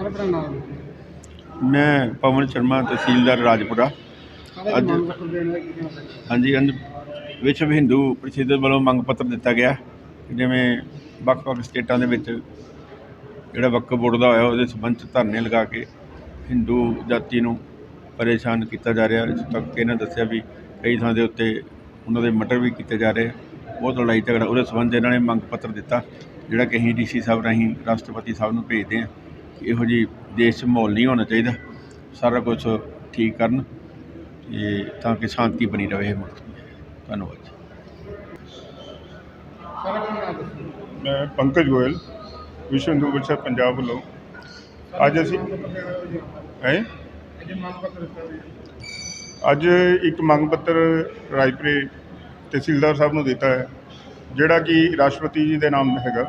Sir ਆਪਣਾ ਨਾਮ? ਮੈਂ ਪਵਨ ਸ਼ਰਮਾ ਤਹਿਸੀਲਦਾਰ ਰਾਜਪੁਰਾ। ਅੱਜ- ਕੀ ਹਾਂਜੀ ਅੰਦ ਵਿਸ਼ਵ ਹਿੰਦੂ ਪ੍ਰੀਸ਼ਦ ਵੱਲੋਂ ਮੰਗ ਪੱਤਰ ਦਿੱਤਾ ਗਿਆ ਕਿ ਜਿਵੇਂ ਵੱਖ-ਵੱਖ ਸਟੇਟਾਂ ਦੇ ਵਿੱਚ ਜਿਹੜਾ ਵਕਫ ਬੋਰਡ ਦਾ ਹੋਇਆ ਉਹਦੇ ਸੰਬੰਧ 'ਚ ਧਰਨੇ ਲਗਾ ਕੇ ਹਿੰਦੂ ਜਾਤੀ ਨੂੰ ਪਰੇਸ਼ਾਨ ਕੀਤਾ ਜਾ ਰਿਹਾ। ਇਸ ਤੱਕ ਇਹਨਾਂ ਦੱਸਿਆ ਵੀ ਕਈ ਥਾਂ ਦੇ ਉੱਤੇ ਉਹਨਾਂ ਦੇ ਮਰਡਰ ਵੀ ਕੀਤੇ ਜਾ ਰਹੇ। ਬਹੁਤ ਲੜਾਈ ਝਗੜਾ ਉਹਦੇ ਸੰਬੰਧ ਇਹਨਾਂ ਨੇ ਮੰਗ ਪੱਤਰ ਦਿੱਤਾ ਜਿਹੜਾ ਕਿ ਅਸੀਂ ਡੀਸੀ ਸਾਹਿਬ ਰਾਹੀਂ ਰਾਸ਼ਟਰਪਤੀ ਸਾਹਿਬ ਨੂੰ ਭੇਜਦੇ ਹਾਂ। ਕਿ ਇਹੋ ਜਿਹੀ ਦੇਸ਼ 'ਚ ਮਾਹੌਲ ਨਹੀਂ ਹੋਣਾ ਚਾਹੀਦਾ। ਸਾਰਾ ਕੁਝ ਠੀਕ ਕਰਨ ਤੇ ਤਾਂ ਕਿ ਸ਼ਾਂਤੀ ਬਣੀ ਰਹੇ ਮੁਲਕ। ਧੰਨਵਾਦ ਜੀ। ਮੈਂ ਪੰਕਜ ਗੋਇਲ ਵਿਸ਼ਵ ਹਿੰਦੂ ਪਰਿਸ਼ਦ ਪੰਜਾਬ ਵੱਲੋਂ। ਅੱਜ ਅਸੀਂ ਹੈ? ਅੱਜ ਇੱਕ ਮੰਗ ਪੱਤਰ ਰਾਜਪੁਰੇ ਤਹਿਸੀਲਦਾਰ ਸਾਹਿਬ ਨੂੰ ਦਿੱਤਾ ਹੈ ਜਿਹੜਾ ਕਿ ਰਾਸ਼ਟਰਪਤੀ ਜੀ ਦੇ ਨਾਮ ਹੈਗਾ।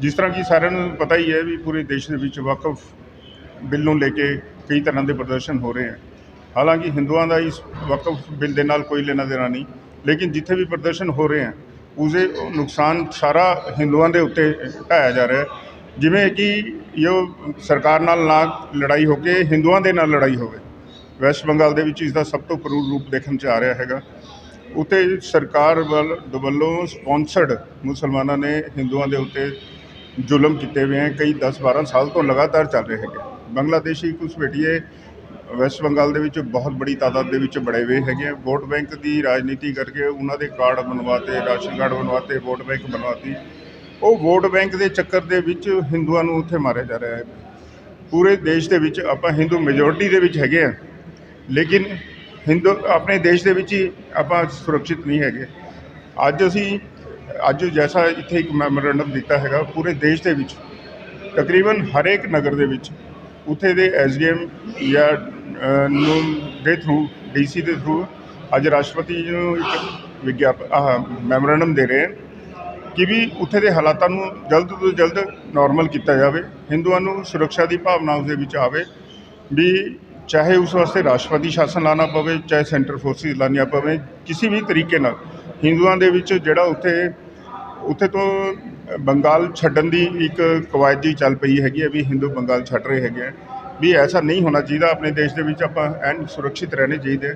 ਜਿਸ ਤਰ੍ਹਾਂ ਕਿ ਸਾਰਿਆਂ ਨੂੰ ਪਤਾ ਹੀ ਹੈ ਵੀ ਪੂਰੇ ਦੇਸ਼ ਦੇ ਵਿੱਚ ਵਕਫ ਬਿੱਲ ਨੂੰ ਲੈ ਕੇ ਕਈ ਤਰ੍ਹਾਂ ਦੇ ਪ੍ਰਦਰਸ਼ਨ ਹੋ ਰਹੇ ਹਨ ਹਾਲਾਂਕਿ ਹਿੰਦੂਆਂ ਦਾ ਇਸ ਵਕਫ ਬਿੱਲ ਦੇ ਨਾਲ ਕੋਈ ਲੈਣਾ ਦੇਣਾ ਨਹੀਂ, ਲੇਕਿਨ ਜਿੱਥੇ ਵੀ ਪ੍ਰਦਰਸ਼ਨ ਹੋ ਰਹੇ ਹਨ ਉਸਦੇ ਨੁਕਸਾਨ ਸਾਰਾ ਹਿੰਦੂਆਂ ਦੇ ਉੱਤੇ ਢਾਇਆ ਜਾ ਰਿਹਾ ਹੈ। ਜਿਵੇਂ ਕਿ ਇਹ ਸਰਕਾਰ ਨਾਲ ਨਾ ਲੜਾਈ ਹੋ ਕੇ ਹਿੰਦੂਆਂ ਦੇ ਨਾਲ ਲੜਾਈ ਹੋਵੇ, ਵੈਸਟ ਬੰਗਾਲ ਦੇ ਵਿੱਚ ਇਸ ਦਾ ਸਭ ਤੋਂ ਕਰੂਰ ਰੂਪ ਦੇਖਣ 'ਚ ਆ ਰਿਹਾ ਹੈਗਾ। ਉੱਤੇ ਸਰਕਾਰ ਵੱਲ ਵੱਲੋਂ ਸਪਾਂਸਰਡ ਮੁਸਲਮਾਨਾਂ ਨੇ ਹਿੰਦੂਆਂ ਦੇ ਉੱਤੇ ਜ਼ੁਲਮ ਕੀਤੇ ਹੋਏ ਹੈ, ਕਈ 10 12 ਸਾਲ ਤੋਂ ਲਗਾਤਾਰ ਚੱਲ ਰਹੇ ਹੈਗੇ। ਬੰਗਲਾਦੇਸ਼ੀ ਘੁਸਪੈਠੀਏ ਵੈਸਟ ਬੰਗਾਲ ਦੇ ਵਿੱਚ ਬਹੁਤ ਬੜੀ ਤਾਦਾਦ ਦੇ ਵਿੱਚ ਬੜੇ ਹੋਏ ਹੈਗੇ ਆ। ਵੋਟ ਬੈਂਕ ਦੀ ਰਾਜਨੀਤੀ ਕਰਕੇ ਉਹਨਾਂ ਦੇ ਕਾਰਡ ਬਣਵਾਤੇ, ਰਾਸ਼ਨ ਕਾਰਡ ਬਣਵਾਤੇ, ਵੋਟ ਬੈਂਕ ਬਣਵਾਤੀ। ਉਹ ਵੋਟ ਬੈਂਕ ਦੇ ਚੱਕਰ ਦੇ ਵਿੱਚ ਹਿੰਦੂਆਂ ਨੂੰ ਉੱਥੇ ਮਾਰਿਆ ਜਾ ਰਿਹਾ ਹੈ। ਪੂਰੇ ਦੇਸ਼ ਦੇ ਵਿੱਚ ਆਪਾਂ ਹਿੰਦੂ ਮੈਜੋਰਟੀ ਦੇ ਵਿੱਚ ਹੈਗੇ ਆ। ਲੇਕਿਨ ਹਿੰਦੂ, ਆਪਣੇ ਦੇਸ਼ ਦੇ ਵਿੱਚ ਹੀ ਆਪਾਂ ਸੁਰੱਖਿਅਤ ਨਹੀਂ ਹੈਗੇ। ਅੱਜ ਅਸੀਂ ਅੱਜ ਜੈਸਾ ਇੱਥੇ ਇੱਕ ਮੈਮੋਰੈਂਡਮ ਦਿੱਤਾ ਹੈਗਾ, ਪੂਰੇ ਦੇਸ਼ ਦੇ ਵਿੱਚ, ਤਕਰੀਬਨ ਹਰੇਕ ਨਗਰ ਦੇ ਵਿੱਚ, ਉੱਥੇ ਦੇ ਐਸਡੀਐਮ ਜਾਂ ਨੂੰ, ਦੇ ਥਰੂ ਡੀਸੀ ਦੇ ਥਰੂ ਅੱਜ ਰਾਸ਼ਟਰਪਤੀ ਜੀ ਨੂੰ ਇੱਕ ਵਿਗਿਆਪ ਮੈਮੋਰੈਂਡਮ ਦੇ ਰਹੇ ਹਨ ਕਿ ਵੀ ਉੱਥੇ ਦੇ ਹਾਲਾਤਾਂ ਨੂੰ ਜਲਦ ਤੋਂ ਜਲਦ ਨਾਰਮਲ ਕੀਤਾ ਜਾਵੇ, ਹਿੰਦੂਆਂ ਨੂੰ ਸੁਰੱਖਿਆ ਦੀ ਭਾਵਨਾ ਉਸ ਦੇ ਵਿੱਚ ਆਵੇ, ਵੀ ਚਾਹੇ ਉਸ ਵਾਸਤੇ ਰਾਸ਼ਟਰਪਤੀ ਸ਼ਾਸਨ ਲਾਣਾ ਪਵੇ, ਚਾਹੇ ਸੈਂਟਰ ਫੋਰਸਿਸ ਲਾਣੀਆਂ ਪਵੇ, ਕਿਸੇ ਵੀ ਤਰੀਕੇ ਨਾਲ ਹਿੰਦੂਆਂ ਦੇ ਵਿੱਚ ਜਿਹੜਾ ਉੱਥੇ ਉੱਥੇ ਤੋਂ ਬੰਗਾਲ ਛੱਡਣ ਦੀ ਇੱਕ ਕਵਾਇਦ ਜੀ ਚੱਲ ਪਈ ਹੈਗੀ ਹੈ ਵੀ ਹਿੰਦੂ ਬੰਗਾਲ ਛੱਡ ਰਹੇ ਹੈਗੇ ਆ। ਵੀ ਐਸਾ ਨਹੀਂ ਹੋਣਾ ਚਾਹੀਦਾ ਆਪਣੇ ਦੇਸ਼ ਦੇ ਵਿੱਚ ਆਪਾਂ ਐਨ ਸੁਰੱਖਿਅਤ ਰਹਿਣੇ ਚਾਹੀਦੇ।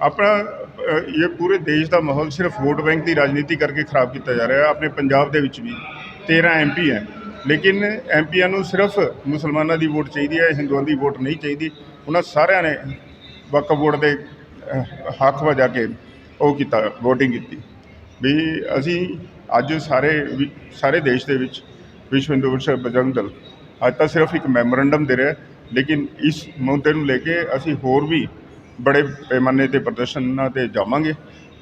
ਆਪਣਾ ਅ, ਇਹ ਪੂਰੇ ਦੇਸ਼ ਦਾ ਮਾਹੌਲ ਸਿਰਫ ਵੋਟ ਬੈਂਕ ਦੀ ਰਾਜਨੀਤੀ ਕਰਕੇ ਖਰਾਬ ਕੀਤਾ ਜਾ ਰਿਹਾ ਹੈ ਆਪਣੇ ਪੰਜਾਬ ਦੇ ਵਿੱਚ ਵੀ। 13 ਐਮਪੀ ਹੈ। ਲੇਕਿਨ ਐਮਪੀਆਂ ਨੂੰ ਸਿਰਫ ਮੁਸਲਮਾਨਾਂ ਦੀ ਵੋਟ ਚਾਹੀਦੀ ਹੈ ਹਿੰਦੂਆਂ ਦੀ ਵੋਟ ਨਹੀਂ ਚਾਹੀਦੀ। ਉਹਨਾਂ ਸਾਰਿਆਂ ਨੇ ਵਕਫ ਬੋਰਡ ਦੇ ਹੱਕ ਵਜਾ ਕੇ ਉਹ ਕੀਤਾ, VOTING ਕੀਤੀ। ਵੀ ਅਸੀਂ ਅੱਜ ਸਾਰੇ ਵੀ- ਸਾਰੇ ਦੇਸ਼ ਦੇ ਵਿੱਚ ਵਿਸ਼ਵ ਹਿੰਦੂ ਪਰਿਸ਼ਦ ਬਜਰੰਗ ਦਲ ਅੱਜ ਤਾਂ ਸਿਰਫ ਇੱਕ ਮੈਮੋਰੈਂਡਮ ਦੇ ਰਿਹਾ, ਲੇਕਿਨ ਇਸ ਮੁੱਦੇ ਨੂੰ ਲੈ ਕੇ ਅਸੀਂ ਹੋਰ ਵੀ ਬੜੇ ਪੈਮਾਨੇ ਤੇ ਪ੍ਰਦਰਸ਼ਨਾਂ ਤੇ ਜਾਵਾਂਗੇ।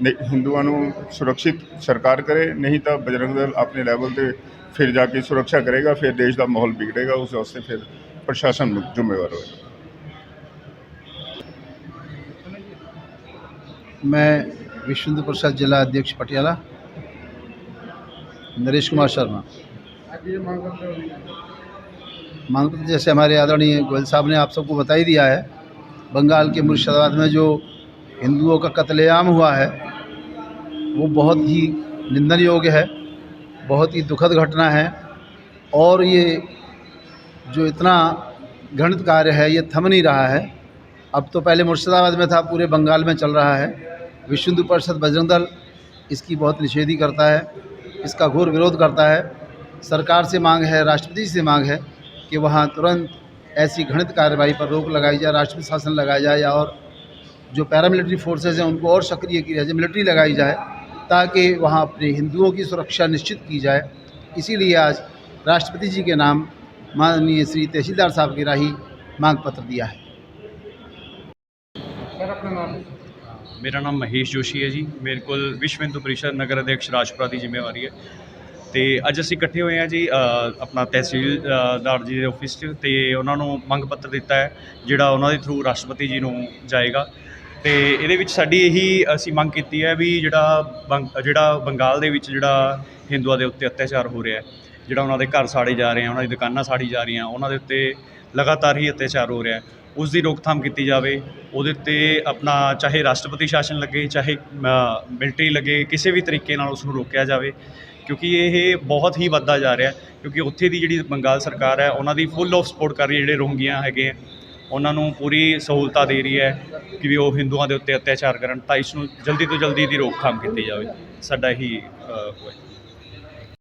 ਨੇ- ਹਿੰਦੂਆਂ ਨੂੰ ਸੁਰੱਖਿਅਤ ਸਰਕਾਰ ਕਰੇ, ਨਹੀਂ ਤਾਂ ਬਜਰੰਗ ਦਲ ਆਪਣੇ ਲੈਵਲ ਤੇ ਫਿਰ ਜਾ ਕੇ ਸੁਰੱਖਿਆ ਕਰੇਗਾ, ਫਿਰ ਦੇਸ਼ ਦਾ ਮਾਹੌਲ ਵਿਗੜੇਗਾ, ਉਸ ਵਾਸਤੇ ਫਿਰ ਪ੍ਰਸ਼ਾਸਨ ਜ਼ਿੰਮੇਵਾਰ ਹੋਏਗਾ। ਮੈਂ विश्वेंद्र प्रसाद जिला अध्यक्ष पटियाला। नरेश कुमार शर्मा। मांग जैसे हमारे आदरणीय गोयल साहब ने आप सबको बता ही दिया है, बंगाल के मुर्शिदाबाद में जो हिंदुओं का कत्लेआम हुआ है, वो बहुत ही निंदन योग्य है, बहुत ही दुखद घटना है, और ये जो इतना घृणित कार्य है, ये थम नहीं रहा है। अब तो पहले मुर्शिदाबाद में था, पूरे बंगाल में चल रहा है। विश्व हिंदू परिषद बजरंग दल इसकी बहुत निषेधी करता है, इसका घोर विरोध करता है। सरकार से मांग है, राष्ट्रपति से मांग है कि वहाँ तुरंत ऐसी घृणित कार्रवाई पर रोक लगाई जाए, राष्ट्रपति शासन लगाया जाए या और जो पैरामिलिट्री फोर्सेज हैं उनको और सक्रिय किया जाए, मिलिट्री लगाई जाए ताकि वहाँ अपने हिंदुओं की सुरक्षा निश्चित की जाए। इसीलिए आज राष्ट्रपति जी के नाम माननीय श्री तहसीलदार साहब की राही मांग पत्र दिया है। ਮੇਰਾ ਨਾਮ ਮਹੇਸ਼ ਜੋਸ਼ੀ ਹੈ ਜੀ। ਮੇਰੇ ਕੋਲ ਵਿਸ਼ਵ ਹਿੰਦੂ ਪਰਿਸ਼ਦ ਨਗਰ ਅਧਿਕਸ਼ ਰਾਜਪੁਰਾ ਦੀ ਜ਼ਿੰਮੇਵਾਰੀ ਹੈ। ਤੇ ਅੱਜ ਅਸੀਂ ਇਕੱਠੇ ਹੋਏ ਹਾਂ ਜੀ ਆਪਣਾ ਤਹਿਸੀਲਦਾਰ ਜੀ ਦੇ ਆਫਿਸ 'ਚ ਤੇ ਉਹਨਾਂ ਨੂੰ ਮੰਗ ਪੱਤਰ ਦਿੱਤਾ ਹੈ, ਜਿਹੜਾ ਉਹਨਾਂ ਦੇ ਥਰੂ ਰਾਸ਼ਟਰਪਤੀ ਜੀ ਨੂੰ ਜਾਏਗਾ। ਤੇ ਇਹਦੇ ਵਿੱਚ ਸਾਡੀ ਇਹੀ ਅਸੀਂ ਮੰਗ ਕੀਤੀ ਹੈ ਵੀ ਜਿਹੜਾ ਬੰਗ- ਜਿਹੜਾ ਬੰਗਾਲ ਦੇ ਵਿੱਚ ਜਿਹੜਾ ਹਿੰਦੂਆਂ ਦੇ ਉੱਤੇ ਅਤਿਆਚਾਰ ਹੋ ਰਿਹਾ ਹੈ, ਜਿਹੜਾ ਉਹਨਾਂ ਦੇ ਘਰ ਸਾੜੇ ਜਾ ਰਹੇ ਆ, ਉਹਨਾਂ ਦੀ ਦੁਕਾਨਾਂ ਸਾੜੀ ਜਾ ਰਹੀਆਂ, ਉਹਨਾਂ ਦੇ ਉੱਤੇ ਲਗਾਤਾਰ ਹੀ ਅਤਿਆਚਾਰ ਹੋ ਰਿਹਾ ਉਸ ਦੀ ਰੋਕਥਾਮ ਕੀਤੀ ਜਾਵੇ, ਉਹਦੇ ਉੱਤੇ ਆਪਣਾ ਚਾਹੇ ਰਾਸ਼ਟਰਪਤੀ ਸ਼ਾਸਨ ਲੱਗੇ, ਚਾਹੇ ਮਿਲਟਰੀ ਲੱਗੇ, ਕਿਸੇ ਵੀ ਤਰੀਕੇ ਨਾਲ ਉਸ ਨੂੰ ਰੋਕਿਆ ਜਾਵੇ, ਕਿਉਂਕਿ ਇਹ ਬਹੁਤ ਹੀ ਵੱਧਦਾ ਜਾ ਰਿਹਾ, ਕਿਉਂਕਿ ਉੱਥੇ ਦੀ ਜਿਹੜੀ ਬੰਗਾਲ ਸਰਕਾਰ ਹੈ, ਉਹਨਾਂ ਦੀ ਫੁੱਲ ਆਫ ਸਪੋਰਟ ਕਰ ਰਹੀ ਹੈ, ਜਿਹੜੇ ਰੋਹੰਗੀਆਂ ਹੈਗੇ ਆ ਉਹਨਾਂ ਨੂੰ ਪੂਰੀ ਸਹੂਲਤਾਂ ਦੇ ਰਹੀ ਹੈ ਕਿ ਵੀ ਉਹ ਹਿੰਦੂਆਂ ਦੇ ਉੱਤੇ ਅਤਿਆਚਾਰ ਕਰਨ ਤਾਂ ਇਸ ਨੂੰ ਜਲਦੀ ਤੋਂ ਜਲਦੀ ਦੀ ਰੋਕਥਾਮ ਕੀਤੀ ਜਾਵੇ, ਸਾਡਾ ਇਹੀ ਉਹ ਹੈ